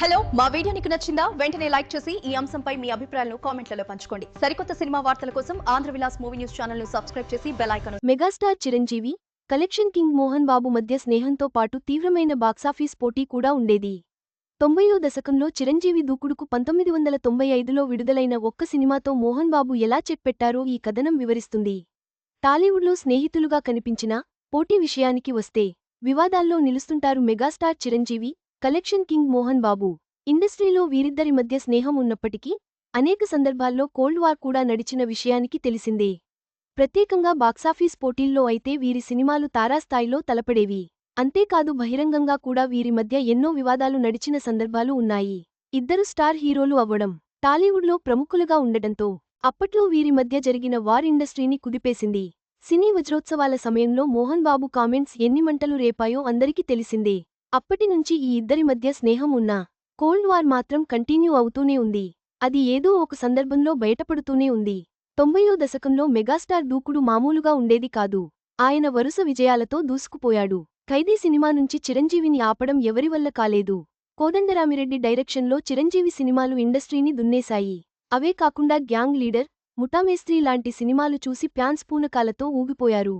Hello మా video నీకు నచ్చిందా? వెంటనే లైక్ చేసి ఈ అంశంపై మీ అభిప్రాయాలను కామెంట్లలో పంచుకోండి. సరికొత్త సినిమా వార్తల కోసం ఆంధ్ర విలాస్ మూవీ న్యూస్ ఛానల్ను సబ్స్క్రైబ్ చేసి bell icon megastar Chiranjeevi collection king Mohan Babu మధ్య స్నేహంతో పాటు తీవ్రమైన బాక్సాఫీస్ పోటీ కూడా ఉండేది. తొంభయో దశకంలో చిరంజీవి దూకుడుకు పంతొమ్మిది వందల తొంభై ఐదులో విడుదలైన ఒక్క సినిమాతో మోహన్ బాబు ఎలా చెక్ పెట్టారో ఈ కథనం వివరిస్తుంది. టాలీవుడ్లో స్నేహితులుగా కనిపించినా పోటీ విషయానికి వస్తే వివాదాల్లో నిలుస్తుంటారు megastar Chiranjeevi collection king Mohan Babu. ఇండస్ట్రీలో వీరిద్దరి మధ్య స్నేహం ఉన్నప్పటికీ అనేక సందర్భాల్లో కోల్డ్ వార్ కూడా నడిచిన విషయానికి తెలిసిందే. ప్రత్యేకంగా బాక్సాఫీస్ పోటీల్లో అయితే వీరి సినిమాలు తారాస్థాయిలో తలపడేవి. అంతేకాదు బహిరంగంగా కూడా వీరి మధ్య ఎన్నో వివాదాలు నడిచిన సందర్భాలు ఉన్నాయి. ఇద్దరు స్టార్ హీరోలు అవ్వడం టాలీవుడ్లో ప్రముఖులుగా ఉండటంతో అప్పట్లో వీరి మధ్య జరిగిన వార్ ఇండస్ట్రీని కుదిపేసింది. సినీ వజ్రోత్సవాల సమయంలో మోహన్ బాబు కామెంట్స్ ఎన్ని మంటలు రేపాయో అందరికీ తెలిసిందే. అప్పటినుంచి ఈ ఇద్దరి మధ్య స్నేహం ఉన్నా కోల్డ్ వార్ మాత్రం కంటిన్యూ అవుతూనే ఉంది. అది ఏదో ఒక సందర్భంలో బయటపడుతూనే ఉంది. తొంభయో దశకంలో మెగాస్టార్ దూకుడు మామూలుగా ఉండేది కాదు. ఆయన వరుస విజయాలతో దూసుకుపోయాడు. ఖైదీ సినిమా నుంచి చిరంజీవిని ఆపడం ఎవరివల్ల కాలేదు. కోదండరామిరెడ్డి డైరెక్షన్లో చిరంజీవి సినిమాలు ఇండస్ట్రీని దున్నేశాయి. అవే కాకుండా గ్యాంగ్ లీడర్ ముఠామేస్త్రీ లాంటి సినిమాలు చూసి ప్యాన్స్ పూనకాలతో ఊగిపోయారు.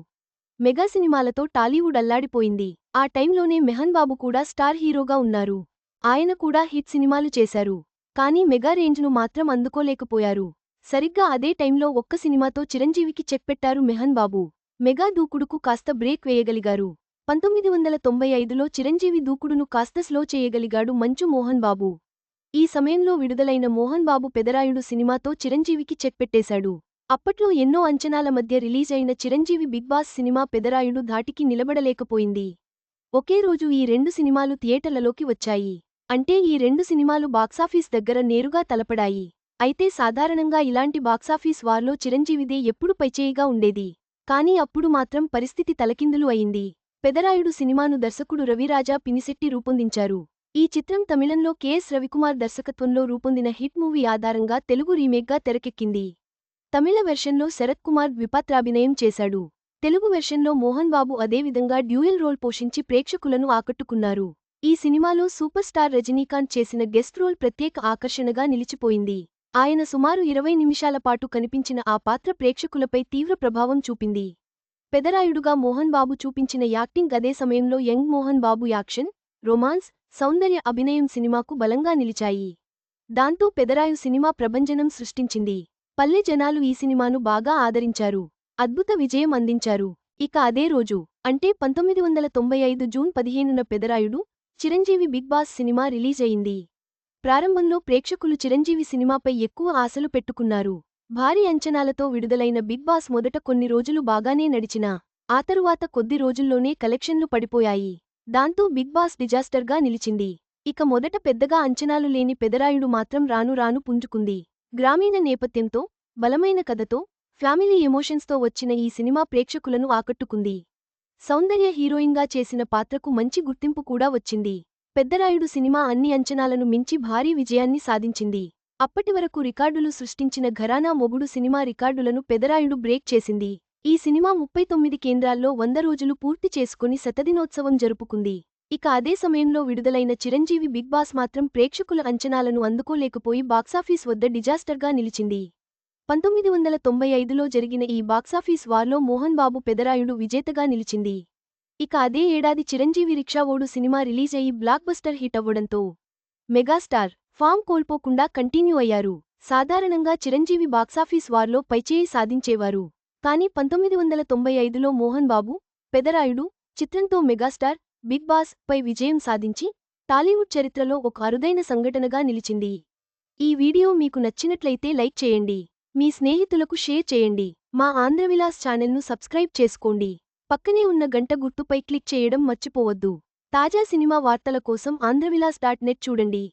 మెగా సినిమాలతో టాలీవుడ్ అల్లాడిపోయింది. ఆ టైంలోనే మెహన్ బాబు కూడా స్టార్ హీరోగా ఉన్నారు. ఆయన కూడా హిట్ సినిమాలు చేశారు. కానీ మెగా రేంజ్ను మాత్రం అందుకోలేకపోయారు. సరిగ్గా అదే టైంలో ఒక్క సినిమాతో చిరంజీవికి చెక్ పెట్టారు మెహన్ బాబు. మెగా దూకుడుకు కాస్త బ్రేక్ వేయగలిగారు. పంతొమ్మిది వందల తొంభై ఐదులో చిరంజీవి దూకుడును కాస్త స్లో చేయగలిగాడు మంచు మోహన్ బాబు. ఈ సమయంలో విడుదలైన మోహన్ బాబు పెదరాయుడు సినిమాతో చిరంజీవికి చెక్ పెట్టేశాడు. అప్పట్లో ఎన్నో అంచనాల మధ్య రిలీజ్ అయిన Chiranjeevi Big Boss cinema Pedarayudu ధాటికి నిలబడలేకపోయింది. ఒకే రోజు ఈ రెండు సినిమాలు థియేటర్లలోకి వచ్చాయి. అంటే ఈ రెండు సినిమాలు బాక్సాఫీస్ దగ్గర నేరుగా తలపడాయి. అయితే సాధారణంగా ఇలాంటి బాక్సాఫీస్ వార్లో చిరంజీవిదే ఎప్పుడు పైచేయిగా ఉండేది. కానీ అప్పుడు మాత్రం పరిస్థితి తలకిందులు అయింది. పెదరాయుడు సినిమాను దర్శకుడు రవిరాజా పినిశెట్టి రూపొందించారు. ఈ చిత్రం తమిళంలో కెఎస్ రవికుమార్ దర్శకత్వంలో రూపొందిన హిట్ మూవీ ఆధారంగా తెలుగు రీమేక్గా తెరకెక్కింది. తమిళ వెర్షన్లో శరత్ కుమార్ ద్విపాత్రాభినయం చేశాడు. తెలుగు వెర్షన్లో మోహన్ బాబు అదేవిధంగా డ్యూయల్ రోల్ పోషించి ప్రేక్షకులను ఆకట్టుకున్నారు. ఈ సినిమాలో సూపర్ స్టార్ రజనీకాంత్ చేసిన గెస్ట్ రోల్ ప్రత్యేక ఆకర్షణగా నిలిచిపోయింది. ఆయన సుమారు ఇరవై నిమిషాల పాటు కనిపించిన ఆ పాత్ర ప్రేక్షకులపై తీవ్ర ప్రభావం చూపింది. పెదరాయుడుగా మోహన్ బాబు చూపించిన యాక్టింగ్ అదే సమయంలో young Mohan Babu action romance Soundarya అభినయం సినిమాకు బలంగా నిలిచాయి. దాంతో పెదరాయు సినిమా ప్రభంజనం సృష్టించింది. పల్లె జనాలు ఈ సినిమాను బాగా ఆదరించారు. అద్భుత విజయం అందించారు. ఇక అదే రోజు అంటే పంతొమ్మిది వందల తొంభై ఐదు జూన్ పదిహేనున Pedarayudu Chiranjeevi Big Boss cinema release అయింది. ప్రారంభంలో ప్రేక్షకులు చిరంజీవి సినిమాపై ఎక్కువ ఆశలు పెట్టుకున్నారు. భారీ అంచనాలతో విడుదలైన బిగ్ బాస్ మొదట కొన్ని రోజులు బాగానే నడిచినా ఆ తరువాత కొద్ది రోజుల్లోనే కలెక్షన్లు పడిపోయాయి. దాంతో బిగ్ బాస్ డిజాస్టర్గా నిలిచింది. ఇక మొదట పెద్దగా అంచనాలు లేని పెదరాయుడు మాత్రం రాను రాను పుంజుకుంది. గ్రామీణ నేపథ్యంతో బలమైన కథతో ఫ్యామిలీ ఎమోషన్స్తో వచ్చిన ఈ సినిమా ప్రేక్షకులను ఆకట్టుకుంది. సౌందర్య హీరోయిన్గా చేసిన పాత్రకు మంచి గుర్తింపు కూడా వచ్చింది. పెద్దరాయుడు సినిమా అన్ని అంచనాలను మించి భారీ విజయాన్ని సాధించింది. అప్పటివరకు రికార్డులు సృష్టించిన ఘరానా మొగుడు సినిమా రికార్డులను పెదరాయుడు బ్రేక్ చేసింది. ఈ సినిమా ముప్పై తొమ్మిది కేంద్రాల్లో వంద రోజులు పూర్తి చేసుకుని శతదినోత్సవం జరుపుకుంది. ఇక అదే సమయంలో విడుదలైన చిరంజీవి బిగ్ బాస్ మాత్రం ప్రేక్షకుల అంచనాలను అందుకోలేకపోయి బాక్సాఫీస్ వద్ద డిజాస్టర్గా నిలిచింది. పంతొమ్మిది వందల తొంభై ఐదులో జరిగిన ఈ బాక్సాఫీస్ వార్లో మోహన్ బాబు పెదరాయుడు విజేతగా నిలిచింది. ఇక అదే ఏడాది చిరంజీవి రిక్షావోడు సినిమా రిలీజ్ అయి బ్లాక్బస్టర్ హిట్ అవ్వడంతో మెగాస్టార్ ఫామ్ కోల్పోకుండా కంటిన్యూ అయ్యారు. సాధారణంగా చిరంజీవి బాక్సాఫీస్ వార్లో పైచేయి సాధించేవారు. కానీ పంతొమ్మిది వందల తొంభై ఐదులో మోహన్ బాబు పెదరాయుడు చిత్రంతో మెగాస్టార్ బిగ్ బాస్ పై విజయం సాధించి టాలీవుడ్ చరిత్రలో ఒక అరుదైన సంఘటనగా నిలిచింది. ఈ వీడియో మీకు నచ్చినట్లయితే లైక్ చేయండి. మీ స్నేహితులకు షేర్ చేయండి. మా ఆంధ్రవిలాస్ ఛానల్ను సబ్స్క్రైబ్ చేసుకోండి. పక్కనే ఉన్న గంట గుర్తుపై క్లిక్ చేయడం మర్చిపోవద్దు. తాజా సినిమా వార్తల కోసం ఆంధ్రవిలాస్ డాట్ నెట్ చూడండి.